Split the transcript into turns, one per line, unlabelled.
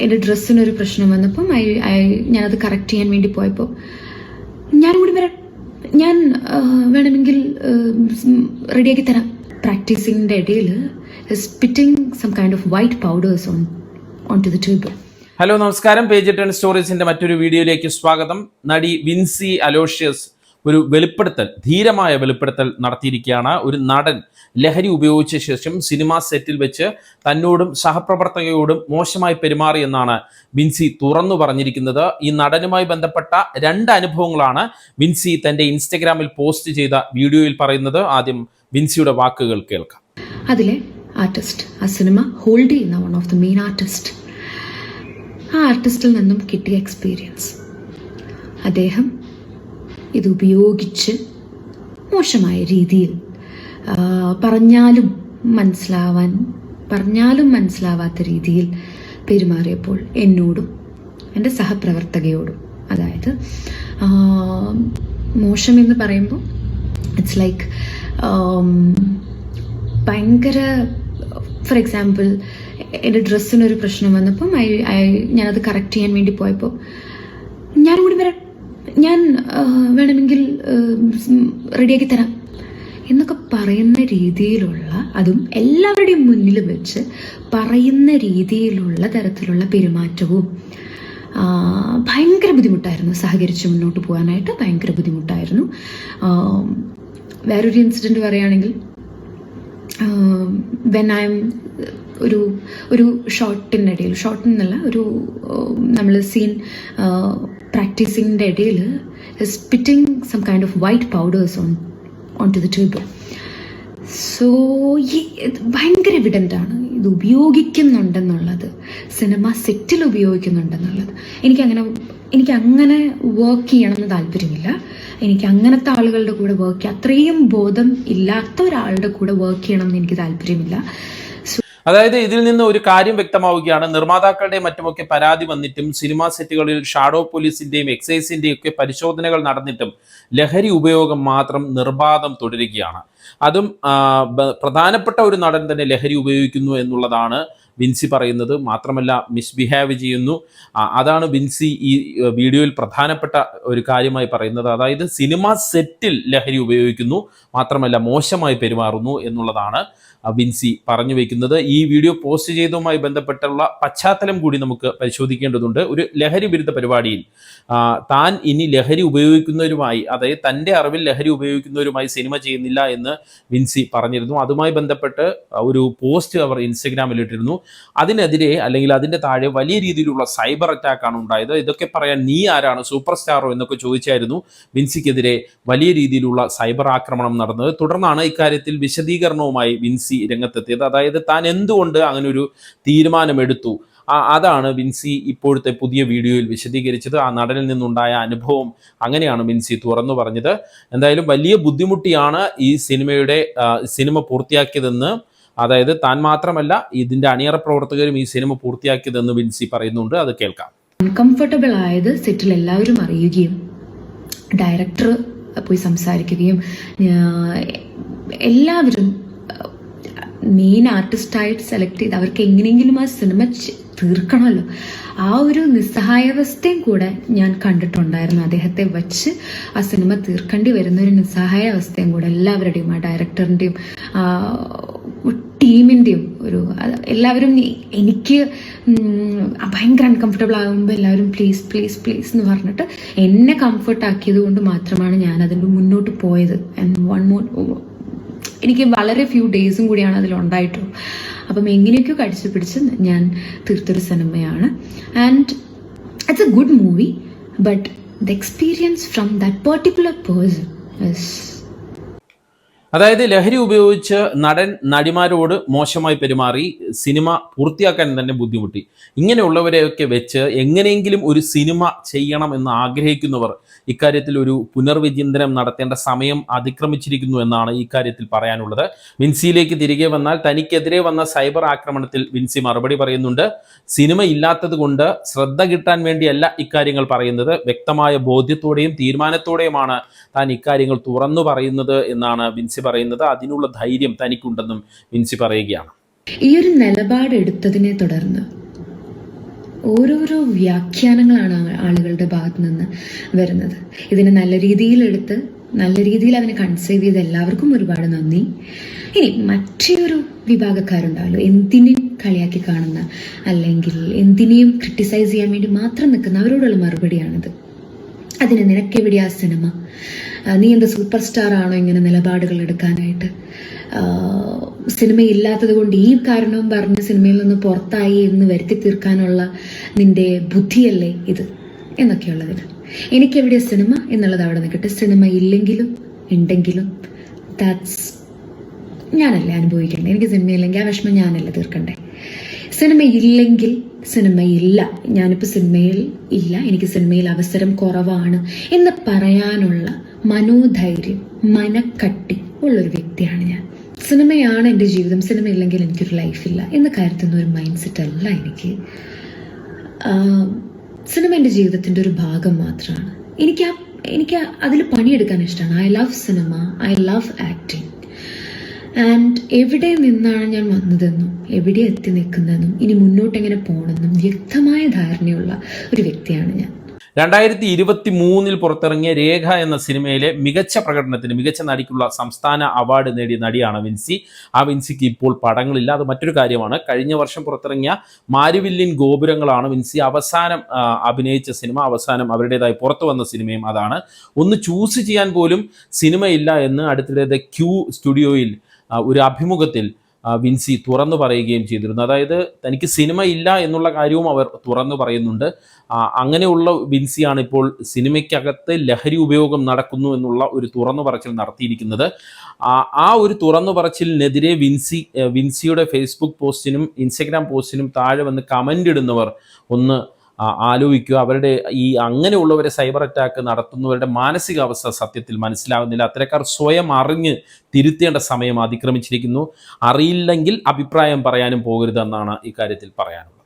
എന്റെ ഡ്രസ്സിനൊരു പ്രശ്നം വന്നപ്പം ഐ ഐ ഞാനത് കറക്റ്റ് ചെയ്യാൻ വേണ്ടി പോയപ്പോൾ ഞാൻ കൂടി വരാം. ഞാൻ വേണമെങ്കിൽ റെഡിയാക്കി തരാം. പ്രാക്ടീസിങ്ങിന്റെ ഇടയിൽ spitting some kind of white powders on on to the tube
hello നമസ്കാരം. പേജ് ടെൻ സ്റ്റോറീസിന്റെ മറ്റൊരു വീഡിയോയിലേക്ക് സ്വാഗതം. നടി വിൻസി അലോഷ്യസ് ഒരു വെളിപ്പെടുത്തൽ ധീരമായ വെളിപ്പെടുത്തൽ നടത്തിയിരിക്കുകയാണ്. ഒരു നടൻ ലഹരി ഉപയോഗിച്ച ശേഷം സിനിമാ സെറ്റിൽ വെച്ച് തന്നോടും സഹപ്രവർത്തകയോടും മോശമായി പെരുമാറിയെന്നാണ് വിൻസി തുറന്നു പറഞ്ഞിരിക്കുന്നത്. ഈ നടനുമായി ബന്ധപ്പെട്ട രണ്ട് അനുഭവങ്ങളാണ് വിൻസി തന്റെ ഇൻസ്റ്റഗ്രാമിൽ പോസ്റ്റ് ചെയ്ത വീഡിയോയിൽ പറയുന്നത്. ആദ്യം വിൻസിയുടെ വാക്കുകൾ കേൾക്കാം.
അതിലെ ആർട്ടിസ്റ്റ് ആ സിനിമ ഹോൾഡ് ചെയ്യുന്ന one of the main artist ആ ആർട്ടിസ്റ്റിൽ നിന്നും കിട്ടിയ എക്സ്പീരിയൻസ് അദ്ദേഹം ഇത് ഉപയോഗിച്ച് മോശമായ രീതിയിൽ പറഞ്ഞാലും മനസ്സിലാവാൻ പറഞ്ഞാലും മനസ്സിലാവാത്ത രീതിയിൽ പെരുമാറിയപ്പോൾ എന്നോടും എന്റെ സഹപ്രവർത്തകയോടും അതായത് മോശം എന്ന് പറയുമ്പോൾ ഇറ്റ്സ് ലൈക്ക് ഭയങ്കര ഫോർ എക്സാമ്പിൾ എന്റെ ഡ്രസ്സിനൊരു പ്രശ്നം വന്നപ്പം ഐ ഐ ഞാനത് കറക്റ്റ് ചെയ്യാൻ വേണ്ടി പോയപ്പോൾ ഞാൻ കൂടി വരാം. ഞാൻ വേണമെങ്കിൽ റെഡിയാക്കി തരാം. എന്നൊക്കെ പറയുന്ന രീതിയിലുള്ള അതും എല്ലാവരുടെയും മുന്നിൽ വെച്ച് പറയുന്ന രീതിയിലുള്ള തരത്തിലുള്ള പെരുമാറ്റവും ഭയങ്കര ബുദ്ധിമുട്ടായിരുന്നു സഹകരിച്ച് മുന്നോട്ട് പോകാനായിട്ട്. ഭയങ്കര ബുദ്ധിമുട്ടായിരുന്നു. വേറൊരു ഇൻസിഡന്റ് പറയുകയാണെങ്കിൽ വെൻ ഐ എം ഒരു ഒരു ഷോട്ടിന്റെ ഇടയിൽ ഷോട്ടിന്നല്ല ഒരു നമ്മൾ സീൻ പ്രാക്ടീസിങ്ങിന്റെ ഇടയിൽ spitting some kind of white powders on on to the tube so ഈ ഭയങ്കര എവിഡന്റാണ് ഇത് ഉപയോഗിക്കുന്നുണ്ടെന്നുള്ളത്. സിനിമ സെറ്റിൽ ഉപയോഗിക്കുന്നുണ്ടെന്നുള്ളത്. എനിക്കങ്ങനെ എനിക്ക് അങ്ങനെ വർക്ക് ചെയ്യണമെന്ന് താല്പര്യമില്ല. എനിക്ക് അങ്ങനത്തെ ആളുകളുടെ കൂടെ വർക്ക് അത്രയും ബോധം ഇല്ലാത്ത ഒരാളുടെ കൂടെ വർക്ക് ചെയ്യണം എന്ന് എനിക്ക് താല്പര്യമില്ല.
അതായത് ഇതിൽ നിന്ന് ഒരു കാര്യം വ്യക്തമാവുകയാണ്. നിർമ്മാതാക്കളുടെയും മറ്റുമൊക്കെ പരാതി വന്നിട്ടും സിനിമാ സെറ്റുകളിൽ ഷാഡോ പോലീസിന്റെയും എക്സൈസിന്റെയും ഒക്കെ പരിശോധനകൾ നടന്നിട്ടും ലഹരി ഉപയോഗം മാത്രം നിർബാധം തുടരുകയാണ്. അതും പ്രധാനപ്പെട്ട ഒരു നടൻ തന്നെ ലഹരി ഉപയോഗിക്കുന്നു എന്നുള്ളതാണ് വിൻസി പറയുന്നത് മാത്രമല്ല മിസ്ബിഹേവ് ചെയ്യുന്നു. അതാണ് വിൻസി ഈ വീഡിയോയിൽ പ്രധാനപ്പെട്ട ഒരു കാര്യമായി പറയുന്നത്. അതായത് സിനിമ സെറ്റിൽ ലഹരി ഉപയോഗിക്കുന്നു മാത്രമല്ല മോശമായി പെരുമാറുന്നു എന്നുള്ളതാണ് വിൻസി പറഞ്ഞു വെക്കുന്നത്. ഈ വീഡിയോ പോസ്റ്റ് ചെയ്തതുമായി ബന്ധപ്പെട്ടുള്ള പശ്ചാത്തലം കൂടി നമുക്ക് പരിശോധിക്കേണ്ടതുണ്ട്. ഒരു ലഹരി വിരുദ്ധ പരിപാടിയിൽ താൻ ഇനി ലഹരി ഉപയോഗിക്കുന്നവരുമായി അതായത് തന്റെ അറിവിൽ ലഹരി ഉപയോഗിക്കുന്നവരുമായി സിനിമ ചെയ്യുന്നില്ല എന്ന് വിൻസി പറഞ്ഞിരുന്നു. അതുമായി ബന്ധപ്പെട്ട് ഒരു പോസ്റ്റ് അവർ ഇൻസ്റ്റഗ്രാമിൽ ഇട്ടിരുന്നു. അതിനെതിരെ അല്ലെങ്കിൽ അതിന്റെ താഴെ വലിയ രീതിയിലുള്ള സൈബർ അറ്റാക്കാണ് ഉണ്ടായത്. ഇതൊക്കെ പറയാൻ നീ ആരാണ്? സൂപ്പർ സ്റ്റാറോ എന്നൊക്കെ ചോദിച്ചായിരുന്നു വിൻസിക്കെതിരെ വലിയ രീതിയിലുള്ള സൈബർ ആക്രമണം നടന്നത്. തുടർന്നാണ് ഇക്കാര്യത്തിൽ വിശദീകരണവുമായി വിൻസി രംഗത്തെത്തിയത്. അതായത് താൻ എന്തുകൊണ്ട് അങ്ങനെ ഒരു തീരുമാനമെടുത്തു? ആ അതാണ് വിൻസി ഇപ്പോഴത്തെ പുതിയ വീഡിയോയിൽ വിശദീകരിച്ചത്. ആ നടനിൽ നിന്നുണ്ടായ അനുഭവം അങ്ങനെയാണ് വിൻസി തുറന്നു പറഞ്ഞത്. എന്തായാലും വലിയ ബുദ്ധിമുട്ടിയാണ് ഈ സിനിമയുടെ സിനിമ പൂർത്തിയാക്കിയതെന്ന് അതായത് താൻ മാത്രമല്ല ഇതിന്റെ അണിയറ പ്രവർത്തകരും ഈ സിനിമ പൂർത്തിയാക്കിയതെന്ന് വിൻസി പറയുന്നുണ്ട്. അത് കേൾക്കാം.
അൺകംഫർട്ടബിൾ ആയത് സെറ്റിൽ എല്ലാവരും അറിയുകയും ഡയറക്ടർ പോയി സംസാരിക്കുകയും എല്ലാവരും മെയിൻ ആർട്ടിസ്റ്റായിട്ട് സെലക്ട് ചെയ്ത് അവർക്ക് എങ്ങനെയെങ്കിലും ആ സിനിമ തീർക്കണമല്ലോ. ആ ഒരു നിസ്സഹായാവസ്ഥയും കൂടെ ഞാൻ കണ്ടിട്ടുണ്ടായിരുന്നു. അദ്ദേഹത്തെ വച്ച് ആ സിനിമ തീർക്കേണ്ടി വരുന്ന ഒരു നിസ്സഹായാവസ്ഥയും കൂടെ എല്ലാവരുടെയും ആ ഡയറക്ടറിന്റെയും ടീമിന്റെയും ഒരു എല്ലാവരും എനിക്ക് ഭയങ്കര അൺകംഫർട്ടബിൾ ആകുമ്പോൾ എല്ലാവരും പ്ലീസ് പ്ലീസ് പ്ലീസ് എന്ന് പറഞ്ഞിട്ട് എന്നെ കംഫർട്ട് ആക്കിയത് കൊണ്ട് മാത്രമാണ് ഞാൻ അതിന്റെ മുന്നോട്ട് പോയത്. ആൻഡ് വൺ മോർ എനിക്ക് വളരെ ഫ്യൂ ഡേയ്സും കൂടിയാണ് അതിൽ ഉണ്ടായിട്ടുള്ളത് അപ്പം എങ്ങനെയൊക്കെയോ കടിച്ചു പിടിച്ച് ഞാൻ തീർത്തൊരു സിനിമയാണ് and it's a good movie but the experience from that particular person
അതായത് ലഹരി ഉപയോഗിച്ച് നടൻ നടിമാരോട് മോശമായി പെരുമാറി സിനിമ പൂർത്തിയാക്കാൻ തന്നെ ബുദ്ധിമുട്ടി. ഇങ്ങനെയുള്ളവരെയൊക്കെ വെച്ച് എങ്ങനെയെങ്കിലും ഒരു സിനിമ ചെയ്യണം എന്ന് ആഗ്രഹിക്കുന്നവർ ഇക്കാര്യത്തിൽ ഒരു പുനർവിചിന്തനം നടത്തേണ്ട സമയം അതിക്രമിച്ചിരിക്കുന്നു എന്നാണ് ഇക്കാര്യത്തിൽ പറയാനുള്ളത്. വിൻസിയിലേക്ക് തിരികെ വന്നാൽ തനിക്കെതിരെ വന്ന സൈബർ ആക്രമണത്തിൽ വിൻസി മറുപടി പറയുന്നുണ്ട്. സിനിമ ഇല്ലാത്തത് കൊണ്ട് ശ്രദ്ധ കിട്ടാൻ വേണ്ടിയല്ല ഇക്കാര്യങ്ങൾ പറയുന്നത്. വ്യക്തമായ ബോധ്യത്തോടെയും തീരുമാനത്തോടെയുമാണ് താൻ ഇക്കാര്യങ്ങൾ തുറന്നു പറയുന്നത് എന്നാണ് വിൻസി പറയുന്നത് അതിനുള്ള ധൈര്യം തനിക്കുണ്ടെന്നും വിൻസി പറയുകയാണ്.
ഈ ഒരു നിലപാട് എടുത്തതിനെ തുടർന്ന് ഓരോരോ വ്യാഖ്യാനങ്ങളാണ് ആളുകളുടെ ഭാഗത്തു നിന്ന് വരുന്നത്. ഇതിനെ നല്ല രീതിയിൽ എടുത്ത് നല്ല രീതിയിൽ അതിനെ കൺസേവ് ചെയ്ത് എല്ലാവർക്കും ഒരുപാട് നന്ദി. ഇനി മറ്റേ വിഭാഗക്കാരുണ്ടാവല്ലോ. എന്തിനേയും കളിയാക്കി കാണുന്ന അല്ലെങ്കിൽ എന്തിനേയും ക്രിട്ടിസൈസ് ചെയ്യാൻ വേണ്ടി മാത്രം നിൽക്കുന്ന അവരോടുള്ള മറുപടിയാണിത്. അതിന് നിനക്കെവിടെയാ സിനിമ? നീ എന്ത് സൂപ്പർ സ്റ്റാർ ആണോ ഇങ്ങനെ നിലപാടുകൾ എടുക്കാനായിട്ട്? സിനിമ ഇല്ലാത്തത് കൊണ്ട് ഈ കാരണവും പറഞ്ഞ് സിനിമയിൽ നിന്ന് പുറത്തായി എന്ന് വരുത്തി തീർക്കാനുള്ള നിന്റെ ബുദ്ധിയല്ലേ ഇത്? എന്നൊക്കെയുള്ളതിൽ എനിക്കെവിടെ സിനിമ? എന്നുള്ളത് അവിടെ നിൽക്കട്ടെ. സിനിമ ഇല്ലെങ്കിലും ഉണ്ടെങ്കിലും ദാറ്റ്സ് ഞാനല്ലേ അനുഭവിക്കേണ്ടത്. എനിക്ക് സിനിമയില്ലെങ്കിൽ ആ വിഷമം ഞാനല്ലേ തീർക്കണ്ടേ? സിനിമ ഇല്ലെങ്കിൽ സിനിമയില്ല ഞാനിപ്പോൾ സിനിമയിൽ ഇല്ല. എനിക്ക് സിനിമയിൽ അവസരം കുറവാണ് എന്ന് പറയാനുള്ള മനോധൈര്യം മനക്കട്ടി ഉള്ളൊരു വ്യക്തിയാണ് ഞാൻ. സിനിമയാണ് എന്റെ ജീവിതം. സിനിമ ഇല്ലെങ്കിൽ എനിക്കൊരു ലൈഫില്ല എന്ന് കരുതുന്ന ഒരു മൈൻഡ് സെറ്റ് അല്ല എനിക്ക്. സിനിമ എന്റെ ജീവിതത്തിന്റെ ഒരു ഭാഗം മാത്രമാണ്. എനിക്ക് ആ എനിക്ക് അതിൽ പണിയെടുക്കാൻ ഇഷ്ടമാണ്. I love cinema I love acting and എവിടെ നിന്നാണ് ഞാൻ വന്നതെന്നും എവിടെ എത്തി നിൽക്കുന്നതെന്നും ഇനി മുന്നോട്ട് എങ്ങനെ പോകണമെന്നും വ്യക്തമായ ധാരണയുള്ള ഒരു വ്യക്തിയാണ് ഞാൻ.
രണ്ടായിരത്തി ഇരുപത്തി മൂന്നിൽ പുറത്തിറങ്ങിയ രേഖ എന്ന സിനിമയിലെ മികച്ച പ്രകടനത്തിന് മികച്ച നടിക്കുള്ള സംസ്ഥാന അവാർഡ് നേടിയ നടിയാണ് വിൻസി. ആ വിൻസിക്ക് ഇപ്പോൾ പടങ്ങളില്ല. അത് മറ്റൊരു കാര്യമാണ്. കഴിഞ്ഞ വർഷം പുറത്തിറങ്ങിയ മാരുവില്ലിൻ ഗോപുരങ്ങളാണ് വിൻസി അവസാനം അഭിനയിച്ച സിനിമ. അവസാനം അവരുടേതായി പുറത്തു വന്ന സിനിമയും അതാണ്. ഒന്ന് ചൂസ് ചെയ്യാൻ പോലും സിനിമയില്ല എന്ന് അടുത്തിടെ ദ ക്യൂ സ്റ്റുഡിയോയിൽ ഒരു അഭിമുഖത്തിൽ വിൻസി തുറന്നു പറയുകയും ചെയ്തിരുന്നു. അതായത് തനിക്ക് സിനിമ ഇല്ല എന്നുള്ള കാര്യവും അവർ തുറന്നു പറയുന്നുണ്ട്. അങ്ങനെയുള്ള വിൻസിയാണ് ഇപ്പോൾ സിനിമയ്ക്കകത്ത് ലഹരി ഉപയോഗം നടക്കുന്നു എന്നുള്ള ഒരു തുറന്നു പറച്ചിൽ നടത്തിയിരിക്കുന്നത്. ആ ഒരു തുറന്നു പറച്ചിലിനെതിരെ വിൻസി വിൻസിയുടെ ഫേസ്ബുക്ക് പോസ്റ്റിനും ഇൻസ്റ്റഗ്രാം പോസ്റ്റിനും താഴെ വന്ന് കമന്റ് ഇടുന്നവർ ഒന്ന് ആലോചിക്കുക. അവരുടെ ഈ അങ്ങനെയുള്ളവരെ സൈബർ അറ്റാക്ക് നടത്തുന്നവരുടെ മാനസികാവസ്ഥ സത്യത്തിൽ മനസ്സിലാകുന്നില്ല. അത്തരക്കാർ സ്വയം അറിഞ്ഞ് തിരുത്തേണ്ട സമയം അതിക്രമിച്ചിരിക്കുന്നു. അറിയില്ലെങ്കിൽ അഭിപ്രായം പറയാനും പോകരുതെന്നാണ് ഇക്കാര്യത്തിൽ പറയാനുള്ളത്.